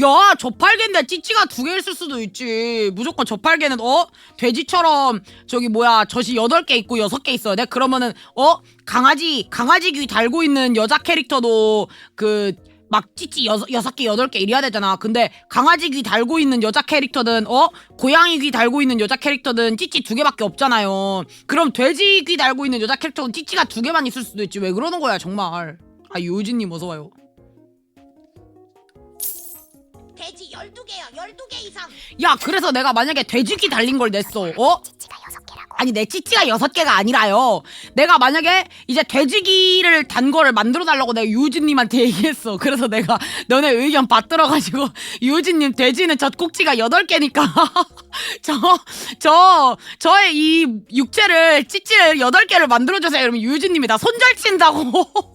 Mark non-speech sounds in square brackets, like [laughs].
야, 저팔계인데 찌찌가 두 개 있을 수도 있지. 무조건 저팔계는 어? 돼지처럼 저기 뭐야 젖이 여덟 개 있고 여섯 개 있어야 돼? 그러면은 어? 강아지 강아지 귀 달고 있는 여자 캐릭터도 그 막 찌찌 여섯 여섯 개 여덟 개 이래야 되잖아. 근데 강아지 귀 달고 있는 여자 캐릭터든 어 고양이 귀 달고 있는 여자 캐릭터든 찌찌 두 개밖에 없잖아요. 그럼 돼지 귀 달고 있는 여자 캐릭터는 찌찌가 두 개만 있을 수도 있지. 왜 그러는 거야 정말. 아 요진님 어서 와요. 돼지 12개요. 12개 이상. 야 그래서 내가 만약에 돼지귀 달린 걸 냈어 어? 찌찌가 6개라고. 아니 내 찌찌가 여섯 개가 아니라요 내가 만약에 이제 돼지귀를 단 거를 만들어 달라고 내가 유진님한테 [laughs] 얘기했어 그래서 내가 너네 의견 받들어 가지고 [laughs] 유진님 돼지는 젖 꼭지가 여덟 개니까 [laughs] 저저 저의 이 육체를 찌찌를 여덟 개를 만들어 주세요 이러면 유진님이 나 손절 친다고